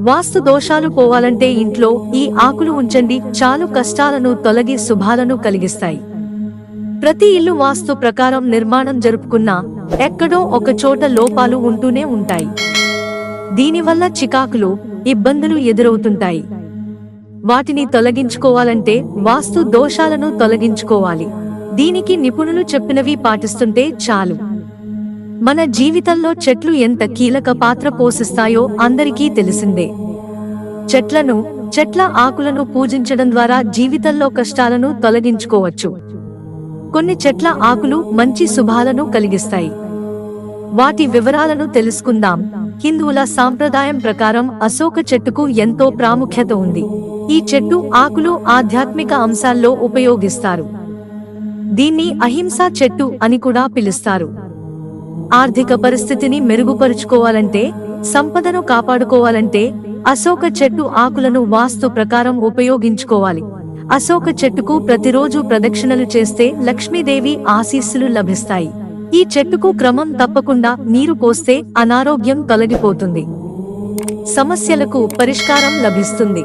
వాస్తు దోషాలు పోవాలంటే ఇంట్లో ఈ ఆకులు ఉంచండి చాలు కష్టాలను తొలగి శుభాలను కలిగిస్తాయి. ప్రతి ఇల్లు వాస్తు ప్రకారం నిర్మాణం జరుపుకున్నా ఎక్కడో ఒక చోట లోపాలు ఉంటూనే ఉంటాయి. దీనివల్ల చికాకులు ఇబ్బందులు ఎదురవుతుంటాయి. వాటిని తొలగించుకోవాలంటే వాస్తు దోషాలను తొలగించుకోవాలి. దీనికి నిపుణులు చెప్పినవి పాటిస్తుంటే చాలు. మన జీవితంలో చెట్లు ఎంత కీలక పాత్ర పోషిస్తాయో అందరికీ తెలిసిందే. చెట్లను చెట్ల ఆకులను పూజించడం ద్వారా జీవితంలో కష్టాలను తొలగించుకోవచ్చు. కొన్ని చెట్ల ఆకులు మంచి శుభాలను కలిగిస్తాయి. వాటి వివరాలను తెలుసుకుందాం. హిందువుల సాంప్రదాయం ప్రకారం అశోక చెట్టుకు ఎంతో ప్రాముఖ్యత ఉంది. ఈ చెట్టు ఆకులు ఆధ్యాత్మిక అంశాల్లో ఉపయోగిస్తారు. దీన్ని అహింసా చెట్టు అని కూడా పిలుస్తారు. ఆర్థిక పరిస్థితిని మెరుగుపరుచుకోవాలంటే సంపదను కాపాడుకోవాలంటే అశోక చెట్టు ఆకులను వాస్తు ప్రకారం ఉపయోగించుకోవాలి. అశోక చెట్టుకు ప్రతిరోజు ప్రదక్షిణలు చేస్తే లక్ష్మీదేవి ఆశీస్సులు లభిస్తాయి. ఈ చెట్టుకు క్రమం తప్పకుండా నీరు పోస్తే అనారోగ్యం తొలగిపోతుంది. సమస్యలకు పరిష్కారం లభిస్తుంది.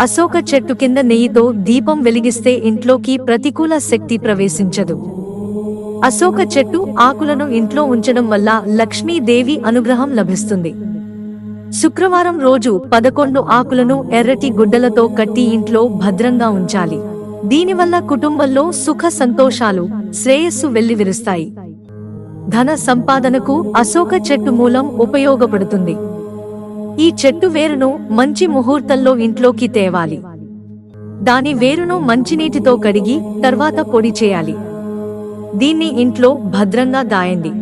అశోక చెట్టు కింద నెయ్యితో దీపం వెలిగిస్తే ఇంట్లోకి ప్రతికూల శక్తి ప్రవేశించదు. అశోక చెట్టు ఆకులను ఇంట్లో ఉంచడం వల్ల లక్ష్మీదేవి అనుగ్రహం లభిస్తుంది. శుక్రవారం రోజు పదకొండు ఆకులను ఎర్రటి గుడ్డలతో కట్టి ఇంట్లో భద్రంగా ఉంచాలి. దీనివల్ల కుటుంబంలో సుఖ సంతోషాలు శ్రేయస్సు వెల్లివిరుస్తాయి. ధన సంపాదనకు అశోక చెట్టు మూలం ఉపయోగపడుతుంది. ఈ చెట్టు వేరును మంచి ముహూర్తంలో ఇంట్లోకి తేవాలి. దాని వేరును మంచినీటితో కడిగి తర్వాత పొడి చేయాలి. దీన్ని ఇంట్లో భద్రంగా దాయండి.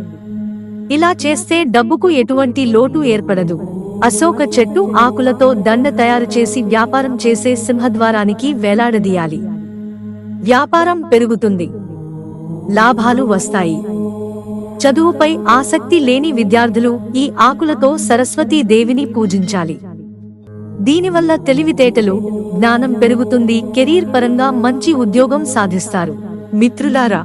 ఇలా చేస్తే డబ్బుకు ఎటువంటి లోటు ఏర్పడదు. అశోక చెట్టు ఆకులతో దండ తయారు చేసి వ్యాపారం చేసే సింహద్వారానికి వేలాడదీయాలి. వ్యాపారం పెరుగుతుంది. లాభాలు వస్తాయి. చదువుపై ఆసక్తి లేని విద్యార్థులు ఈ ఆకులతో సరస్వతీ దేవిని పూజించాలి. దీనివల్ల తెలివితేటలు జ్ఞానం పెరుగుతుంది కెరీర్ పరంగా మంచి ఉద్యోగం సాధిస్తారు. మిత్రులారా